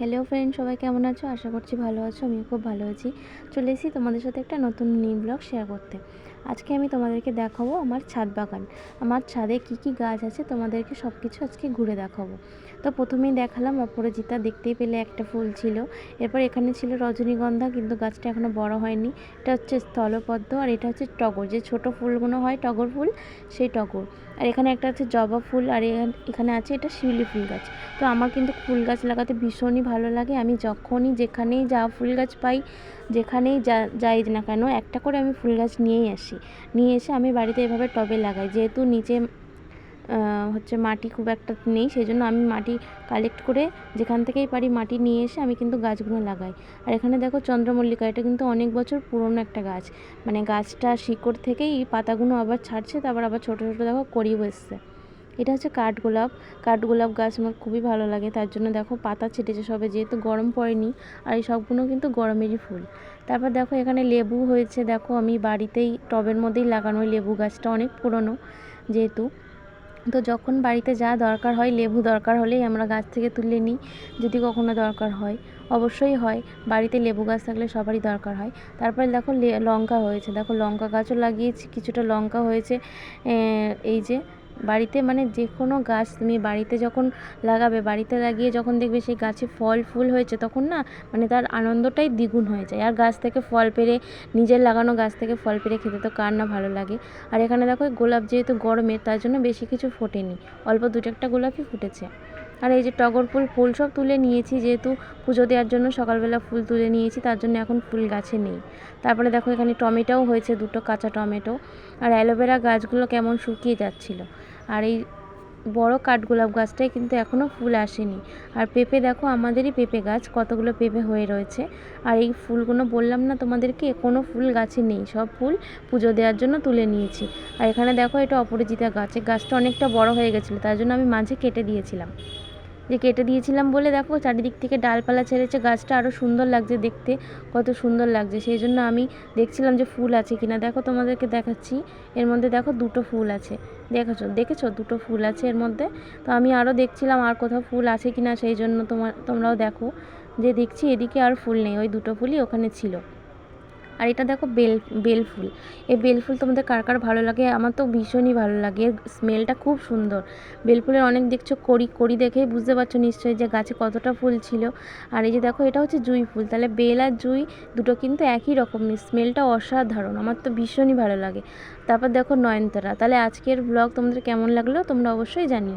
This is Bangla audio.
হ্যালো ফ্রেন্ড সবাই কেমন আছো? আশা করছি ভালো আছো আমি খুব ভালো আছি। চলে এসেছি তোমাদের সাথে একটা নতুন নিউ ব্লগ শেয়ার করতে। আজকে আমি তোমাদেরকে দেখাবো আমার ছাদ বাগান। আমার ছাদে কি কি গাছ আছে তোমাদেরকে সব কিছু আজকে ঘুরে দেখাবো। তো প্রথমেই দেখালাম অপরাজিতা, দেখতেই পেলে একটা ফুল ছিল। এরপর এখানে ছিল রজনীগন্ধা, কিন্তু গাছটা এখনও বড় হয়নি। এটা হচ্ছে স্থলপদ্ম আর এটা হচ্ছে টগর। যে ছোট ফুলগুলো হয় টগর ফুল, সেই টগর। আর এখানে একটা আছে জবা ফুল, আর এখানে আছে এটা শিউলি ফুল গাছ। তো আমার কিন্তু ফুল গাছ লাগাতে ভীষণই ভালো লাগে, আমি যখনই যেখানেই যা ফুল গাছ পাই, যেখানেই যা, যাই না কেন, একটা করে আমি ফুল গাছ নিয়েই আসি। নিয়ে এসে আমি বাড়িতে এভাবে টবে লাগাই, যেহেতু নিচে হচ্ছে মাটি খুব একটা নেই সেই জন্য আমি মাটি কালেক্ট করে যেখান থেকেই পারি মাটি নিয়ে এসে আমি কিন্তু গাছগুলো লাগাই। আর এখানে দেখো চন্দ্রমল্লিকা, এটা কিন্তু অনেক বছর পুরনো একটা গাছ। মানে গাছটা শিকড় থেকেই পাতাগুলো আবার ছাড়ছে, তারপর আবার ছোটো ছোটো দেখো করিও এসছে। এটা হচ্ছে কাঠগোলাপ। কাঠগোলাপ গাছ আমার খুবই ভালো লাগে, তার জন্য দেখো পাতা ছিটেছে সবে, যেহেতু গরম পড়েনি, আর এই সবগুলো কিন্তু গরমেরই ফুল। তারপর দেখো এখানে লেবু হয়েছে, দেখো আমি বাড়িতেই, টবের মধ্যেই লাগানো লেবু গাছটা অনেক পুরনো যেহেতু। তো যখন বাড়িতে যা দরকার হয়, লেবু দরকার হলেই আমরা গাছ থেকে তুলে নিই, যদি কখনো দরকার হয়। অবশ্যই হয়, বাড়িতে লেবু গাছ থাকলে সবারই দরকার হয়। তারপরে দেখো লঙ্কা হয়েছে, দেখো লঙ্কা গাছও লাগিয়েছি, কিছুটা লঙ্কা হয়েছে এই যে বাড়িতে মানে যে কোনো গাছ তুমি বাড়িতে যখন লাগাবে, বাড়িতে লাগিয়ে যখন দেখবে সেই গাছে ফল ফুল হয়েছে, তখন না মানে তার আনন্দটাই দ্বিগুণ হয়ে যায়। আর গাছ থেকে ফল পেরে নিজের লাগানো গাছ থেকে ফল পেরে খেতে তো কার না ভালো লাগে। আর এখানে দেখো, গোলাপ যেহেতু গরমের তার জন্য বেশি কিছু ফোটেনি। অল্প দুটো একটা গোলাপই ফুটেছে। আর এই যে টগর ফুল ফুল সব তুলে নিয়েছি যেহেতু পুজো দেওয়ার জন্য সকালবেলা ফুল তুলে নিয়েছি, তার জন্য এখন ফুল গাছে নেই। তারপরে দেখো এখানে টমেটোও হয়েছে, দুটো কাঁচা টমেটো। আর অ্যালোভেরা গাছগুলো কেমন শুকিয়ে যাচ্ছিল। আর এই বড় কাঠগোলাপ গাছটায় কিন্তু এখনও ফুল আসেনি। আর পেঁপে দেখো, আমাদেরই পেঁপে গাছ, কতগুলো পেঁপে হয়ে রয়েছে। আর এই ফুলগুলো বললাম না তোমাদেরকে কোনো ফুল গাছে নেই। সব ফুল পুজো দেওয়ার জন্য তুলে নিয়েছি। আর এখানে দেখো এটা অপরাজিতা গাছ। গাছটা অনেকটা বড় হয়ে গেছিল, তার জন্য আমি মাঝে কেটে দিয়েছিলাম। যে কেটে দিয়েছিলাম বলে দেখো, চারিদিক থেকে ডালপালা ছেড়েছে, গাছটা আরও সুন্দর লাগছে দেখতে, কত সুন্দর লাগছে। সেই জন্য আমি দেখছিলাম যে ফুল আছে কিনা। দেখো তোমাদেরকে দেখাচ্ছি, এর মধ্যে দেখো দুটো ফুল আছে। দেখেছ? দেখেছ? দুটো ফুল আছে এর মধ্যে। তো আমি আরও দেখছিলাম আর কোথাও ফুল আছে কিনা, সেই জন্য তোমার তোমরাও দেখো। যে দেখছি এদিকে আর ফুল নেই, ওই দুটো ফুলই ওখানে ছিল। আর এটা দেখো বেল বেল ফুল। এই বেল ফুল তোমাদের কার কার ভালো লাগে? আমার তো ভীষণই ভালো লাগে। এর স্মেলটা খুব সুন্দর। বেল ফুলের অনেক দেখছ কড়ি কড়ি দেখেই বুঝতে পারছ নিশ্চয়ই যে গাছে কতটা ফুল ছিল। আর এই যে দেখো, এটা হচ্ছে জুঁই ফুল। তাহলে বেল আর জুঁই দুটো কিন্তু একই রকম। স্মেলটা অসাধারণ। আমার তো ভীষণই ভালো লাগে। তারপর দেখো নয়নতারা। তাহলে আজকের ব্লগ তোমাদের কেমন লাগল? তোমরা অবশ্যই জানিও।